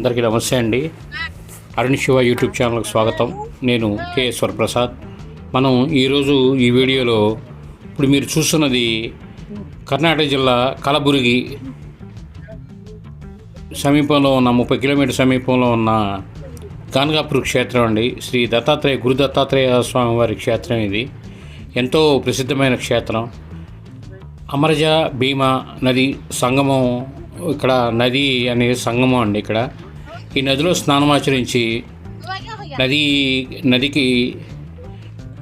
అందరికీ నమస్తే అండి. అరుణ్ శివ యూట్యూబ్ ఛానల్కి స్వాగతం. నేను కేఎస్వర్ ప్రసాద్. మనం ఈరోజు ఈ వీడియోలో ఇప్పుడు మీరు చూస్తున్నది కర్ణాటక జిల్లా కలబురిగి సమీపంలో ఉన్న ముప్పై కిలోమీటర్ సమీపంలో ఉన్న గాన్గాపూర్ క్షేత్రం అండి. శ్రీ దత్తాత్రేయ గురు దత్తాత్రేయ స్వామి వారి క్షేత్రం ఇది. ఎంతో ప్రసిద్ధమైన క్షేత్రం. అమరజ భీమా నది సంగమం ఇక్కడ నది అనేది సంగమం అండి ఇక్కడ. ఈ నదిలో స్నానమాచరించి నది నదికి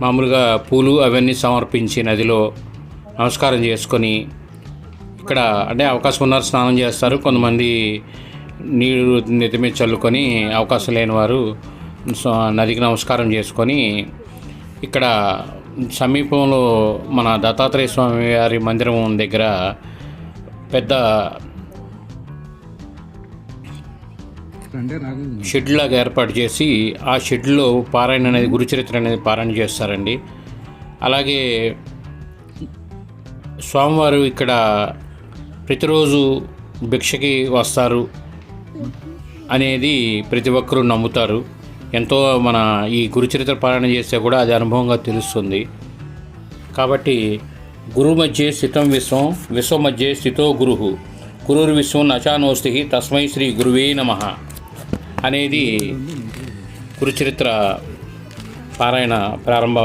మామూలుగా పూలు అవన్నీ సమర్పించి నదిలో నమస్కారం చేసుకొని ఇక్కడ అంటే అవకాశం ఉన్నారు స్నానం చేస్తారు. కొంతమంది నీరు నెత్తి మీద చల్లుకొని అవకాశం లేని వారు సో నదికి నమస్కారం చేసుకొని ఇక్కడ సమీపంలో మన దత్తాత్రేయ స్వామి వారి మందిరం దగ్గర పెద్ద షెడ్ లాగా ఏర్పాటు చేసి ఆ షెడ్లో పారాయణ అనేది గురుచరిత్ర అనేది పారాయణ చేస్తారండి. అలాగే స్వామివారు ఇక్కడ ప్రతిరోజు భిక్షకి వస్తారు అనేది ప్రతి ఒక్కరూ నమ్ముతారు. ఎంతో మన ఈ గురుచరిత్ర పారాయణ చేస్తే కూడా అది అనుభవంగా తెలుస్తుంది. కాబట్టి గురు మధ్య స్థితం విశ్వం విశ్వ మధ్య స్థితో గురు. గురుర్ విశ్వం నచానోస్తి తస్మై శ్రీ గురువే నమ. అనేది కురుచరిత్ర పారాయణ ప్రారంభ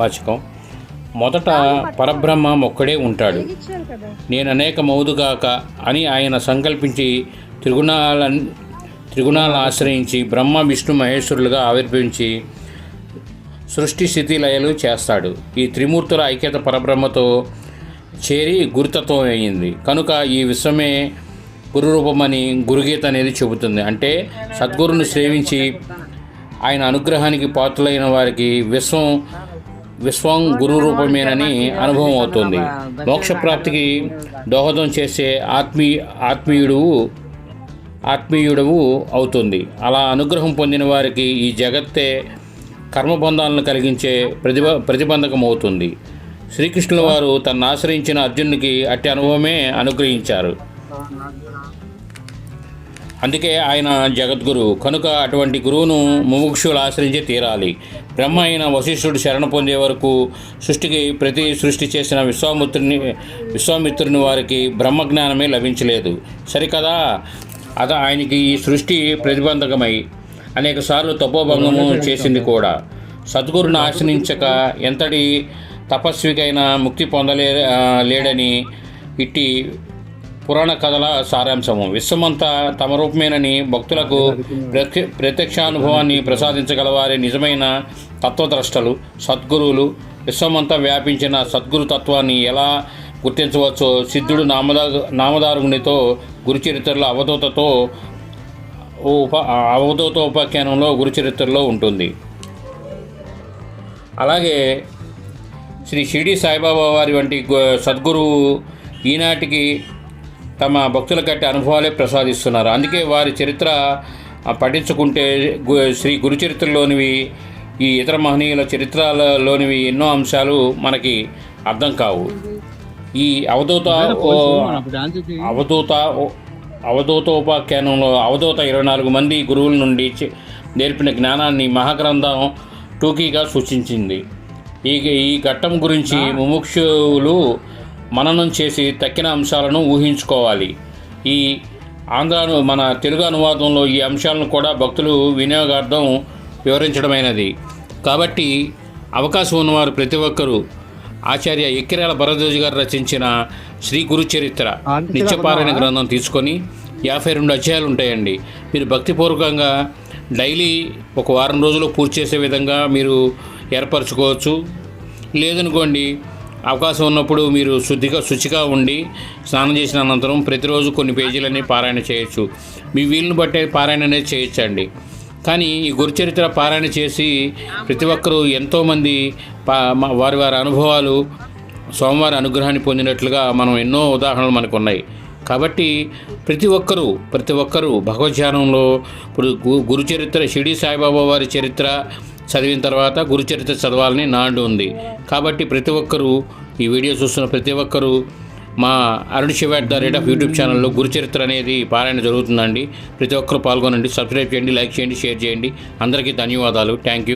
వాచకం. మొదట పరబ్రహ్మ ఒక్కడే ఉంటాడు. నేను అనేక మౌదుగాక అని ఆయన సంకల్పించి త్రిగుణాల త్రిగుణాలను ఆశ్రయించి బ్రహ్మ విష్ణు మహేశ్వరులుగా ఆవిర్భవించి సృష్టి స్థితి లయలు చేస్తాడు. ఈ త్రిమూర్తుల ఐక్యత పరబ్రహ్మతో చేరి గురుతత్వం అయింది. కనుక ఈ విశ్వమే గురు రూపమని గురుగీత అనేది చెబుతుంది. అంటే సద్గురుని సేవించి ఆయన అనుగ్రహానికి పాత్రులైన వారికి విశ్వం విశ్వం గురు రూపమేనని అనుభవం అవుతుంది. మోక్షప్రాప్తికి దోహదం చేసే ఆత్మీ ఆత్మీయుడు ఆత్మీయుడవు అవుతుంది. అలా అనుగ్రహం పొందిన వారికి ఈ జగత్తే కర్మబంధాలను కలిగించే ప్రతిభ ప్రతిబంధకం అవుతుంది శ్రీకృష్ణుల వారు తను ఆశ్రయించిన అర్జునునికి అట్టి అనుభవమే అనుగ్రహించారు. అందుకే ఆయన జగద్గురు. కనుక అటువంటి గురువును ముముక్షులు ఆశ్రయించి తీరాలి. బ్రహ్మ అయిన వశిష్ఠుడు శరణ పొందే వరకు సృష్టికి ప్రతి సృష్టి చేసిన విశ్వామిత్రుని విశ్వామిత్రుని వారికి బ్రహ్మజ్ఞానమే లభించలేదు. సరికదా? అది ఆయనకి ఈ సృష్టి ప్రతిబంధకమై అనేక సార్లు తపోభంగము చేసింది కూడా. సద్గురుని ఆశ్రయించక ఎంతటి తపస్వికైనా ముక్తి పొందలే లేడని ఇట్టి పురాణ కథల సారాంశము. విశ్వమంతా తమ రూపమేనని భక్తులకు ప్రత్య ప్రత్యక్షానుభవాన్ని ప్రసాదించగలవారే నిజమైన తత్వద్రష్టలు సద్గురువులు. విశ్వమంతా వ్యాపించిన సద్గురు తత్వాన్ని ఎలా గుర్తించవచ్చో సిద్ధుడు నామదా నామదారుగునితో గురుచరిత్రలో అవధూతతో ఉప అవధూత ఉపాఖ్యానంలో గురుచరిత్రలో ఉంటుంది. అలాగే శ్రీ షిరిడి సాయిబాబా వారి వంటి సద్గురువు ఈనాటికి తమ భక్తుల కట్టి అనుభవాలే ప్రసాదిస్తున్నారు. అందుకే వారి చరిత్ర పఠించుకుంటే గు- శ్రీ గురు చరిత్రలోనివి ఈ ఇతర మహనీయుల చరిత్రలోనివి ఎన్నో అంశాలు మనకి అర్థం కావు. ఈ అవధూత అవధూత అవధూతోపాఖ్యానంలో అవధూత ఇరవై నాలుగు మంది గురువుల నుండి నేర్పిన జ్ఞానాన్ని మహాగ్రంథం టూకీగా సూచించింది. ఈ ఈ ఘట్టం గురించి ముముక్షులు మననం చేసి తక్కిన అంశాలను ఊహించుకోవాలి. ఈ ఆంధ్రాను మన తెలుగు అనువాదంలో ఈ అంశాలను కూడా భక్తులు వినియోగార్థం వివరించడమైనది. కాబట్టి అవకాశం ఉన్నవారు ప్రతి ఒక్కరూ ఆచార్య ఎక్కిరాల భరద్వాజ్ గారు రచించిన శ్రీ గురు చరిత్ర నిత్యపారాయణ గ్రంథం తీసుకొని యాభై రెండు అధ్యాయాలు ఉంటాయండి. మీరు భక్తిపూర్వకంగా డైలీ ఒక వారం రోజులు పూర్తి చేసే విధంగా మీరు ఏర్పరచుకోవచ్చు. లేదనుకోండి అవకాశం ఉన్నప్పుడు మీరు శుద్ధిగా శుచిగా ఉండి స్నానం చేసిన అనంతరం ప్రతిరోజు కొన్ని పేజీలన్నీ పారాయణ చేయొచ్చు. మీ వీలుని బట్టే పారాయణ అనేది చేయొచ్చండి. కానీ ఈ గురుచరిత్ర పారాయణ చేసి ప్రతి ఒక్కరూ ఎంతోమంది పా వారి వారి అనుభవాలు సోమవారి అనుగ్రహాన్ని పొందినట్లుగా మనం ఎన్నో ఉదాహరణలు మనకు ఉన్నాయి కాబట్టి ప్రతి ఒక్కరూ ప్రతి ఒక్కరూ భగవద్ధ్యానంలో ఇప్పుడు గురుచరిత్ర గురు చరిత్ర షిరిడి సాయిబాబా వారి చరిత్ర చదివిన తర్వాత గురుచరిత్ర చదవాలని నాడు ఉంది. కాబట్టి ప్రతి ఒక్కరూ ఈ వీడియో చూస్తున్న ప్రతి ఒక్కరూ మా Arun Shiva at the rate of YouTube ఛానల్లో గురుచరిత్ర అనేది పారాయణ జరుగుతుందండి. ప్రతి ఒక్కరు పాల్గొనండి సబ్స్క్రైబ్ చేయండి లైక్ చేయండి షేర్ చేయండి. అందరికీ ధన్యవాదాలు. Thank you